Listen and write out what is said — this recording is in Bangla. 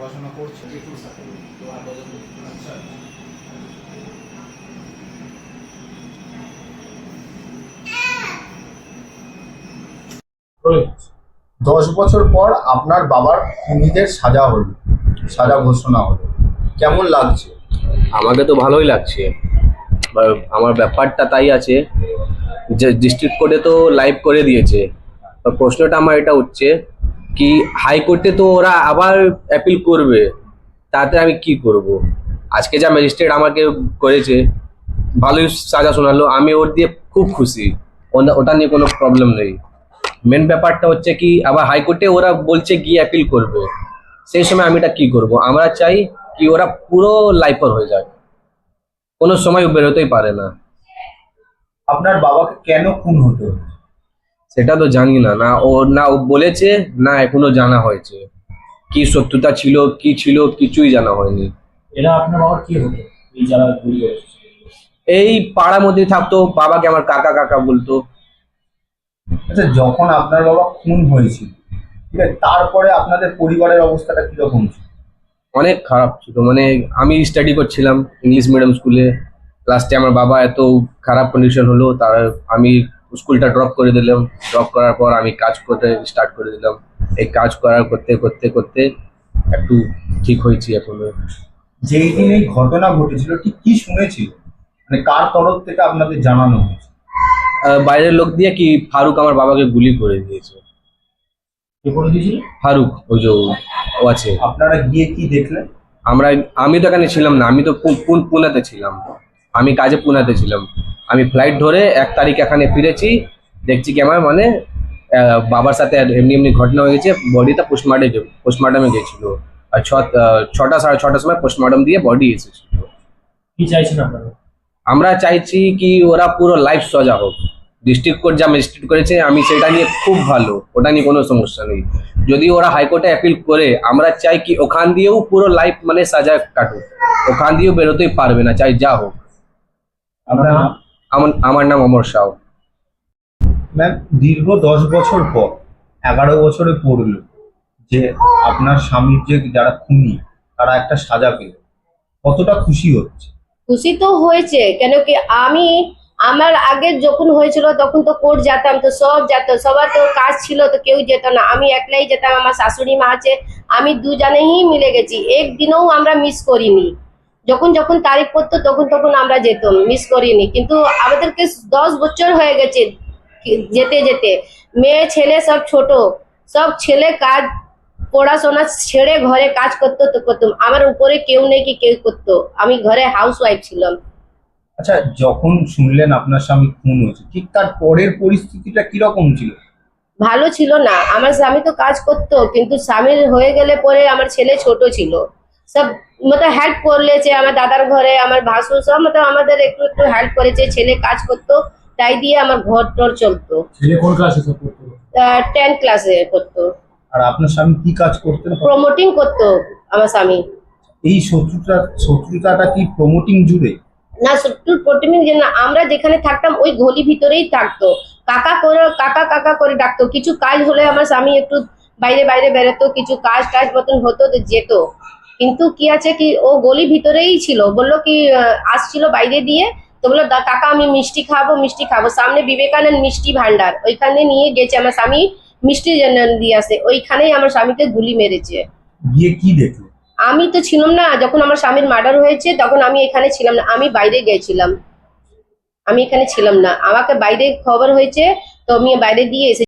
পড়াশোনা করছে আচ্ছা দশ বছর পর আপনার বাবার খুনিদের সাজা হলো সাজা ঘোষণা হলো। কেমন লাগছে? আমাকে তো ভালোই লাগছে। এবার আমার ব্যাপারটা তাই আছে যে ডিস্ট্রিক্ট কোর্টে তো লাইভ করে দিয়েছে। এবার প্রশ্নটা আমার এটা হচ্ছে কি হাইকোর্টে তো ওরা আবার অ্যাপিল করবে, তাতে আমি কি করব? আজকে যা ম্যাজিস্ট্রেট আমাকে করেছে, ভালোই সাজা শোনালো, আমি ওর দিয়ে খুব খুশি। ওটা নিয়ে কোনো প্রবলেম নেই। মেন ব্যাপারটা হচ্ছে কি, আবার হাইকোর্টে ওরা বলছে গিয়ে অ্যাপিল করবে। সেই সময় আমি এটা কি করব? আমরা চাই কি ওরা পুরো লাইফার হয়ে যায় কোনো সময় বেরোতেই পারে না। আপনার বাবাকে কেন খুন হতে সেটা তো জানি না। না ও না ও বলেছে না এখনও জানা হয়েছে। কি শত্রুতা ছিল কি ছিল কিছুই জানা হয়নি। এরা আপনার বাবার কি হতো এই যারা এই পাড়ার মধ্যেই থাকতো বাবাকে আমার কাকা কাকা বলতো। আচ্ছা যখন আপনার বাবা খুন হয়েছিল ঠিক আছে তারপরে আপনাদের পরিবারের অবস্থাটা কীরকম ছিল? অনেক খারাপ ছিল। মানে আমি স্টাডি করছিলাম ইংলিশ মিডিয়াম স্কুলে লাস্টে আমার বাবা এত খারাপ কন্ডিশন হলো তার আমি স্কুলটা ড্রপ করে দিলাম। ড্রপ করার পর আমি কাজ করতে স্টার্ট করে দিলাম। এই কাজ করার করতে করতে করতে একটু ঠিক হয়েছি এখন। যেই দিন এই ঘটনা ঘটেছিল ঠিক কি শুনেছিল? মানে কার তরফ থেকে আপনাদের জানানো হয়েছে? বাইরের লোক দিয়ে কি ফারুক আমার বাবাকে গুলি করে দিয়েছে? কে করে দিয়েছিল? ফারুক ওই যে ও আছে। আপনারা গিয়ে কি দেখলেন? আমরা আমি তো এখানে ছিলাম না আমি তো পুনাতে ছিলাম। আমি কাজে পুনাতে ছিলাম। আমি ফ্লাইট ধরে এক তারিখ এখানে ফিরেছি দেখছি কি আমার মানে বাবার সাথে এমনি এমনি ঘটনা হয়ে গেছে বডিটা পোস্টমার্টে পোস্টমার্টমে গেছিল। আর ছ ছটা সাড়ে ছটার সময় পোস্টমার্টম দিয়ে বডি এসেছিল। কি চাইছেন আপনারা? আমরা চাইছি কি ওরা পুরো লাইফ সজা হোক। ডিস্ট্রিক্ট কোর্ট যা ম্যাজিস্ট্রেট করেছে আমি সেটা নিয়ে খুব ভালো ওটা নিয়ে কোনো সমস্যা নেই। যদি ওরা হাইকোর্টে অ্যাপিল করে আমরা চাই কি ওখান দিয়েও পুরো লাইফ মানে সাজা কাটুক। ওখান দিয়েও বেরোতেই পারবে না চাই যা হোক। নাম আমার আমার নাম অমর সাউ। ম্যাম দীর্ঘ দশ বছর পর এগারো বছরে পড়ল যে আপনার স্বামীর যে যারা খুনি তারা একটা সাজা পেল। কতটা খুশি হচ্ছে? খুশি তো হয়েছে কেন কি আমি আমার আগে যখন হয়েছিল তখন তো কোর্ট যেতাম তো সব যেত সবার তো কাজ ছিল তো কেউ যেত না। আমি একলাই যেতাম আমার শাশুড়ি মা আছে আমি দুজনেই মিলে গেছি। একদিনও আমরা মিস করিনি। যখন যখন তারিখ পড়তো তখন তখন আমরা যেতাম মিস করিনি। কিন্তু আমাদেরকে দশ বছর হয়ে গেছে যেতে যেতে। মেয়ে ছেলে সব ছোট। সব ছেলে কাজ পড়াশোনা ছেড়ে ঘরে কাজ করতো তো করতাম। আমার উপরে কেউ নেই কি কেউ করতো। আমি ঘরে হাউস ওয়াইফ ছিলাম। আচ্ছা যখন শুনলেন আপনার স্বামী খুন হয়েছে ঠিক তার পরের পরিস্থিতিটা কীরকম ছিল? ভালো ছিল না। আমার স্বামী তো কাজ করতো কিন্তু স্বামীর হয়ে গেলে পরে আমার ছেলে ছোট ছিল। সব মতো হেল্প করলেছে আমার দাদার ঘরে আমার ভাসুর সব মতো আমাদের একটু একটু হেল্প করেছে ছেলে কাজ করতো তাই দিয়ে আমার ঘর টর চলতো। ছেলে কোন ক্লাসে সব পড়তো টেন ক্লাসে করতো। আর আপনার স্বামী কি কাজ করতেন? প্রমোটিং করতো আমার স্বামী। এই শত্রুতা শত্রুতাটা কি প্রমোটিং জুড়ে? না শত্রুর প্রতিমিং যে না আমরা যেখানে থাকতাম ওই গলি ভিতরেই থাকতো। কাকা করে কাকা কাকা করে ডাকতো। কিছু কাজ হলে আমার স্বামী একটু বাইরে বাইরে বেরোতো কিছু কাজ টাজ মতন হতো তো যেত। কিন্তু কি আছে কি ও গলি ভিতরেই ছিল। বলল কি আসছিল বাইরে দিয়ে। তো বলল কাকা আমি মিষ্টি খাব মিষ্টি খাব। সামনে বিবেকানন্দ মিষ্টি ভান্ডার ওইখানে নিয়ে গেছে আমার স্বামী মিষ্টি দিয়ে আসে। ওইখানেই আমার স্বামীকে গুলি মেরেছে। গিয়ে কি দেখল? আমি তো ছিলাম না যখন আমার স্বামীর মার্ডার হয়েছে তখন আমি এখানে ছিলাম না আমি বাইরে গেছিলাম। আমি এখানে ছিলাম না। আমাকে বাইরে খবর হয়েছে তো আমি বাইরে দিয়ে এসে